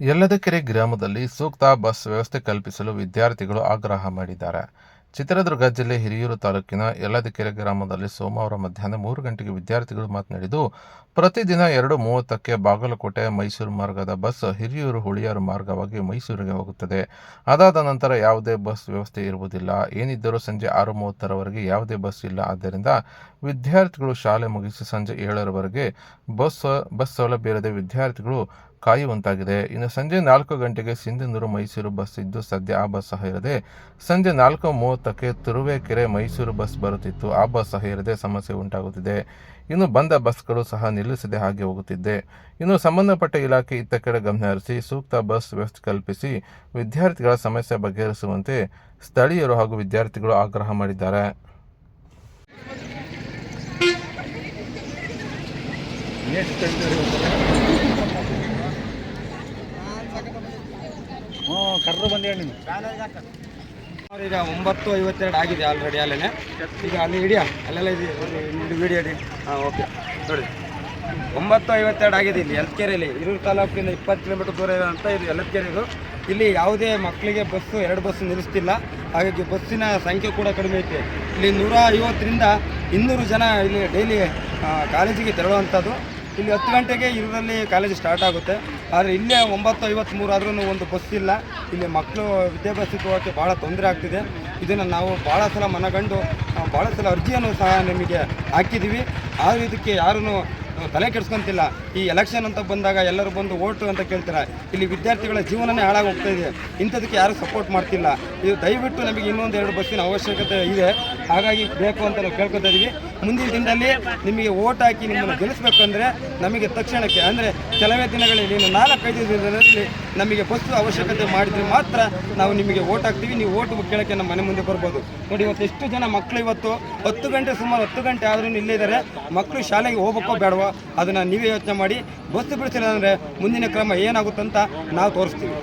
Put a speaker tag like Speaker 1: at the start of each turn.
Speaker 1: ಯಲ್ಲದಕೆರೆ ಗ್ರಾಮದಲ್ಲಿ ಸೂಕ್ತ ಬಸ್ ವ್ಯವಸ್ಥೆ ಕಲ್ಪಿಸಲು ವಿದ್ಯಾರ್ಥಿಗಳು ಆಗ್ರಹ ಮಾಡಿದ್ದಾರೆ. ಚಿತ್ರದುರ್ಗ ಜಿಲ್ಲೆ ಹಿರಿಯೂರು ತಾಲೂಕಿನ ಯಲ್ಲದಕೆರೆ ಗ್ರಾಮದಲ್ಲಿ ಸೋಮವಾರ ಮಧ್ಯಾಹ್ನ ಮೂರು ಗಂಟೆಗೆ ವಿದ್ಯಾರ್ಥಿಗಳು ಮಾತನಾಡಿದ್ದು, ಪ್ರತಿದಿನ ಎರಡು ಮೂವತ್ತಕ್ಕೆ ಬಾಗಲಕೋಟೆ ಮೈಸೂರು ಮಾರ್ಗದ ಬಸ್ ಹಿರಿಯೂರು ಹುಳಿಯಾರು ಮಾರ್ಗವಾಗಿ ಮೈಸೂರಿಗೆ ಹೋಗುತ್ತದೆ. ಅದಾದ ನಂತರ ಯಾವುದೇ ಬಸ್ ವ್ಯವಸ್ಥೆ ಇರುವುದಿಲ್ಲ. ಏನಿದ್ದರೂ ಸಂಜೆ ಆರು ಮೂವತ್ತರವರೆಗೆ ಯಾವುದೇ ಬಸ್ ಇಲ್ಲ. ಆದ್ದರಿಂದ ವಿದ್ಯಾರ್ಥಿಗಳು ಶಾಲೆ ಮುಗಿಸಿ ಸಂಜೆ ಏಳರವರೆಗೆ ಬಸ್ ಬಸ್ ಸೌಲಭ್ಯ ಇರದೆ ವಿದ್ಯಾರ್ಥಿಗಳು ಕಾಯುವಂತಾಗಿದೆ. ಇನ್ನು ಸಂಜೆ ನಾಲ್ಕು ಗಂಟೆಗೆ ಸಿಂಧನೂರು, ಮೈಸೂರು ಬಸ್ ಇದ್ದು ಸದ್ಯ ಆ ಬಸ್ ಸಹ ಇರದೆ, ಸಂಜೆ ನಾಲ್ಕು ಮೂವತ್ತಕ್ಕೆ ತುರುವೇಕೆರೆ, ಮೈಸೂರು ಬಸ್ ಬರುತ್ತಿತ್ತು. ಆ ಬಸ್ ಸಹ ಇರದೆ ಸಮಸ್ಯೆ ಉಂಟಾಗುತ್ತಿದೆ. ಇನ್ನು ಬಂದ ಬಸ್ಗಳು ಸಹ ನಿಲ್ಲಿಸದೆ ಹಾಗೆ ಹೋಗುತ್ತಿದ್ದೆ. ಇನ್ನು ಸಂಬಂಧಪಟ್ಟ ಇಲಾಖೆ ಇತ್ತ ಕಡೆ ಗಮನ ಹರಿಸಿ ಸೂಕ್ತ ಬಸ್ ವ್ಯವಸ್ಥೆ ಕಲ್ಪಿಸಿ ವಿದ್ಯಾರ್ಥಿಗಳ ಸಮಸ್ಯೆ ಬಗೆಹರಿಸುವಂತೆ ಸ್ಥಳೀಯರು ಹಾಗೂ ವಿದ್ಯಾರ್ಥಿಗಳು ಆಗ್ರಹ ಮಾಡಿದ್ದಾರೆ.
Speaker 2: ಹ್ಞೂ ಕರ್ರು ಬಂದು ಹೇಳಿ ನೀವು ಈಗ ಒಂಬತ್ತು ಐವತ್ತೆರಡು ಆಗಿದೆ ಆಲ್ರೆಡಿ ಅಲ್ಲೇ ಈಗ ಅಲ್ಲಿ ಹಿಡಿಯ? ಅಲ್ಲೆಲ್ಲ ಇದೆ ವಿಡಿಯೋ ಹಿಡಿ ಹಾಂ ಓಕೆ ನೋಡಿ. ಒಂಬತ್ತು ಐವತ್ತೆರಡು ಆಗಿದೆ ಇಲ್ಲಿ ಎಲ್ಕೆರೆಯಲ್ಲಿ ಹಿರೂರು ತಾಲೂಕಿಂದ ಇಪ್ಪತ್ತು ಕಿಲೋಮೀಟರ್ ದೂರ ಇರೋಂಥ ಇದು ಎಲ್ಕೆರೆ ಇದು ಇಲ್ಲಿ ಯಾವುದೇ ಮಕ್ಕಳಿಗೆ ಬಸ್ಸು ಎರಡು ಬಸ್ಸು ನಿಲ್ಲಿಸ್ತಿಲ್ಲ. ಹಾಗಾಗಿ ಬಸ್ಸಿನ ಸಂಖ್ಯೆ ಕೂಡ ಕಡಿಮೆ ಐತೆ. ಇಲ್ಲಿ ನೂರ ಐವತ್ತರಿಂದ ಇನ್ನೂರು ಜನ ಇಲ್ಲಿ ಡೈಲಿ ಕಾಲೇಜಿಗೆ ತೆರಳುವಂಥದ್ದು ಇಲ್ಲಿ ಹತ್ತು ಗಂಟೆಗೆ ಇರೋದ್ರಲ್ಲಿ ಕಾಲೇಜ್ ಸ್ಟಾರ್ಟ್ ಆಗುತ್ತೆ. ಆದರೆ ಇಲ್ಲೇ ಒಂಬತ್ತು ಐವತ್ತ್ಮೂರು ಆದ್ರೂ ಒಂದು ಬಸ್ ಇಲ್ಲ. ಇಲ್ಲಿ ಮಕ್ಕಳು ವಿದ್ಯಾಭ್ಯಾಸಕ್ಕೆ ಹೋಗೋಕ್ಕೆ ಭಾಳ ತೊಂದರೆ ಆಗ್ತಿದೆ. ಇದನ್ನು ನಾವು ಭಾಳ ಸಲ ಮನಗಂಡು ಭಾಳ ಸಲ ಅರ್ಜಿಯನ್ನು ಸಹ ನಿಮಗೆ ಹಾಕಿದ್ದೀವಿ ಆದರೂ ಇದಕ್ಕೆ ಯಾರೂ ತಲೆ ಕೆಡಿಸ್ಕೊಂತಿಲ್ಲ. ಈ ಎಲೆಕ್ಷನ್ ಅಂತ ಬಂದಾಗ ಎಲ್ಲರೂ ಬಂದು ಓಟು ಅಂತ ಕೇಳ್ತಾರೆ? ಇಲ್ಲಿ ವಿದ್ಯಾರ್ಥಿಗಳ ಜೀವನನೇ ಹಾಳಾಗಿ ಹೋಗ್ತಾ ಇದೆ. ಇಂಥದಕ್ಕೆ ಯಾರು ಸಪೋರ್ಟ್ ಮಾಡ್ತಿಲ್ಲ. ಇದು ದಯವಿಟ್ಟು ನಮಗೆ ಇನ್ನೊಂದು ಎರಡು ಬಸ್ಸಿನ ಅವಶ್ಯಕತೆ ಇದೆ. ಹಾಗಾಗಿ ಬೇಕು ಅಂತ ನಾವು ಕೇಳ್ಕೊತಾ ಇದೀವಿ. ಮುಂದಿನ ದಿನದಲ್ಲಿ ನಿಮಗೆ ಓಟ್ ಹಾಕಿ ನಿಮ್ಮನ್ನು ಗೆಲ್ಲಿಸ್ಬೇಕಂದ್ರೆ ನಮಗೆ ತಕ್ಷಣಕ್ಕೆ, ಅಂದರೆ ಕೆಲವೇ ದಿನಗಳಲ್ಲಿ ನಾಲ್ಕೈದು ದಿನದಲ್ಲಿ ನಮಗೆ ಬಸ್ ಅವಶ್ಯಕತೆ ಮಾಡಿದ್ರೆ ಮಾತ್ರ ನಾವು ನಿಮಗೆ ಓಟ್ ಹಾಕ್ತೀವಿ. ನೀವು ಓಟ್ ಕೇಳೋಕ್ಕೆ ನಮ್ಮ ಮನೆ ಮುಂದೆ ಬರ್ಬೋದು. ನೋಡಿ, ಇವತ್ತು ಎಷ್ಟು ಜನ ಮಕ್ಕಳು ಇವತ್ತು? ಹತ್ತು ಗಂಟೆ ಸುಮಾರು ಹತ್ತು ಗಂಟೆ ಆದರೂ ಇಲ್ಲಿದ್ದಾರೆ ಮಕ್ಕಳು ಶಾಲೆಗೆ ಹೋಗ್ಬೇಕೋ ಬೇಡವೋ, ಅದನ್ನು ನೀವೇ ಯೋಚನೆ ಮಾಡಿ. ಬಸ್ ಬಿಡಿಸಿಲ್ಲ ಅಂದರೆ ಮುಂದಿನ ಕ್ರಮ ಏನಾಗುತ್ತಂತ ನಾವು ತೋರಿಸ್ತೀವಿ.